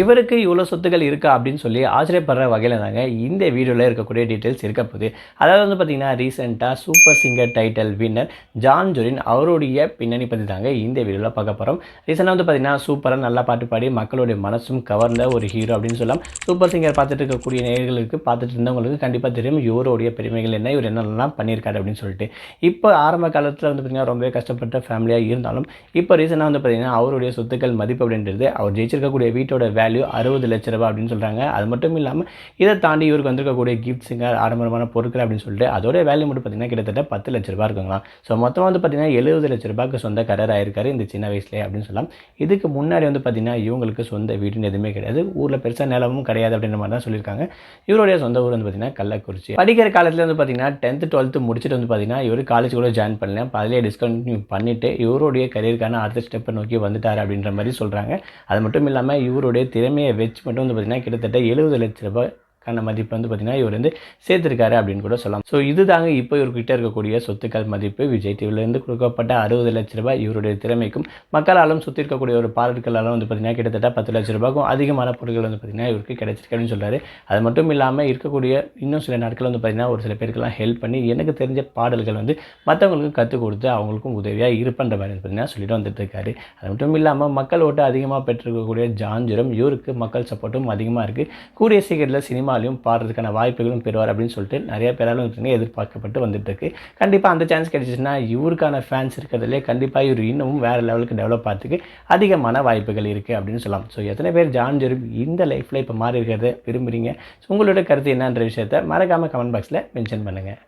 இவருக்கு இவ்வளோ சொத்துக்கள் இருக்கா அப்படின்னு சொல்லி ஆச்சரியப்படுற வகையில் தாங்க இந்த வீடியோவில் இருக்கக்கூடிய டீட்டெயில்ஸ் இருக்க போகுது. அதாவது வந்து பார்த்தீங்கன்னா ரீசெண்டாக super singer title winner John ஜொரின் அவருடைய பின்னணி பற்றி தாங்க இந்த வீடியோவில் பார்க்க போகிறோம் ரீசெண்டாக வந்து பார்த்தீங்கன்னா சூப்பராக நல்லா பாட்டு பாடி மக்களுடைய மனசும் கவர்ந்த ஒரு ஹீரோ அப்படின்னு சொல்லலாம். சூப்பர் சிங்கர் பார்த்துட்டு இருக்கக்கூடிய நேர்களுக்கு பார்த்துட்டு இருந்தவங்களுக்கு கண்டிப்பாக தெரியும் இவருடைய பெருமைகள் என்ன இவர் என்னென்னலாம் பண்ணியிருக்காரு அப்படின்னு சொல்லிட்டு. இப்போ ஆரம்ப காலத்தில் வந்து பார்த்தீங்கன்னா ரொம்பவே கஷ்டப்பட்ட ஃபேமிலியாக இருந்தாலும் இப்போ ரீசெண்டாக வந்து பார்த்தீங்கன்னா அவருடைய சொத்துக்கள் மதிப்பு அப்படின்றது அவர் ஜெயிச்சிருக்கக்கூடிய வீட்டோட வேல்யூ அறுபது லட்ச ரூபா அப்படின்னு சொல்கிறாங்க அது மட்டும் இல்லாமல் இதை தாண்டி இவருக்கு வந்திருக்கக்கூடிய கிஃப்ட்ஸுங்க ஆடம்பரமான பொருட்கள் அப்படின்னு சொல்லிட்டு அதோட வேல்யூ மட்டும் பார்த்திங்கன்னா கிட்டத்தட்ட பத்து லட்ச ரூபா இருக்குங்களா ஸோ மொத்தமாக வந்து பார்த்திங்கன்னா எழுபது லட்ச ரூபாய்க்கு சொந்தக்காரர் ஆயிருக்காரு இந்த சின்ன வயசுலேயே அப்படின்னு சொல்லலாம். இதுக்கு முன்னாடி வந்து பார்த்திங்கன்னா இவங்களுக்கு சொந்த வீடுன்னு எதுவுமே கிடையாது. ஊரில் பெருசாக நிலமும் கிடையாது அப்படின்ற மாதிரி தான் சொல்லியிருக்காங்க. இவருடைய சொந்த ஊர் வந்து பார்த்தீங்கன்னா கள்ளக்குறிச்சி. படிக்கிற காலத்தில் வந்து பார்த்திங்கன்னா டென்த்து டுவெல்த்து முடிச்சுட்டு வந்து பார்த்திங்கன்னா இவர் காலேஜ் கூட ஜாயின் பண்ணல. அதிலே டிஸ்கண்டினியூ பண்ணிவிட்டு இவருடைய கரியருக்கான அடுத்த ஸ்டெப்பை நோக்கி வந்துட்டார் அப்படின்ற மாதிரி சொல்கிறாங்க அது மட்டும் இல்லாமல் இவருடைய திறமையை வச்சு மட்டும் வந்து பார்த்திங்கன்னா கிட்டத்தட்ட எழுபது லட்ச ரூபாய் கான மதிப்பு வந்து பார்த்தீங்கன்னா இவர் வந்து சேர்த்துருக்காரு அப்படின்னு கூட சொல்லலாம். ஸோ இதுதாங்க இப்போ இவர்கிட்ட இருக்கக்கூடிய சொத்துக்கள் மதிப்பு. விஜய் டிவிலேருந்து கொடுக்கப்பட்ட அறுபது லட்ச ரூபாய் இவருடைய திறமைக்கும் மக்களாலும் சுற்றி இருக்கக்கூடிய ஒரு பாடல்களாலும் வந்து பார்த்தீங்கன்னா கிட்டத்தட்ட பத்து லட்ச ரூபாய்க்கும் அதிகமான பொருட்கள் வந்து பார்த்தீங்கன்னா இவருக்கு கிடைச்சிருக்கு அப்படின்னு சொல்கிறாரு அது மட்டும் இல்லாமல் இருக்கக்கூடிய இன்னும் சில நாட்கள் வந்து பார்த்தீங்கன்னா ஒரு சில பேருக்கெல்லாம் ஹெல்ப் பண்ணி எனக்கு தெரிஞ்ச பாடல்கள் வந்து மற்றவங்களுக்கும் கற்றுக் கொடுத்து அவங்களுக்கும் உதவியாக இருப்பன்ற மாதிரி பார்த்திங்கன்னா பார்த்தீங்கன்னா சொல்லிட்டு வந்துட்டு இருக்காரு. அது மட்டும் இல்லாமல் மக்கள் ஓட்டு அதிகமாக பெற்றிருக்கக்கூடிய ஜான்ஜுரம் இவருக்கு மக்கள் சப்போர்ட்டும் அதிகமாக இருக்குது கூடிய சீக்கிரத்தில் சினிமாலையும் பாடுறதுக்கான வாய்ப்புகளும் பெறுவார் அப்படின்னு சொல்லிட்டு நிறைய பேராலும் வந்து எதிர்பார்க்கப்பட்டு வந்துட்டு இருக்கு கண்டிப்பாக அந்த சான்ஸ் கிடைச்சிச்சுன்னா இவருக்கான ஃபேன்ஸ் இருக்கிறதுலே கண்டிப்பாக இவர் இன்னமும் வேறு லெவலுக்கு டெவலப் ஆகிறதுக்கு அதிகமான வாய்ப்புகள் இருக்குது அப்படின்னு சொல்லலாம். ஸோ எத்தனை பேர் ஜான் ஜெரும் இந்த லைஃப்பில் இப்போ மாறி இருக்கிறத விரும்புகிறீங்க ஸோ உங்களோட கருத்து என்னன்ற விஷயத்த மறக்காமல் கமெண்ட் பாக்ஸில் மென்ஷன் பண்ணுங்கள்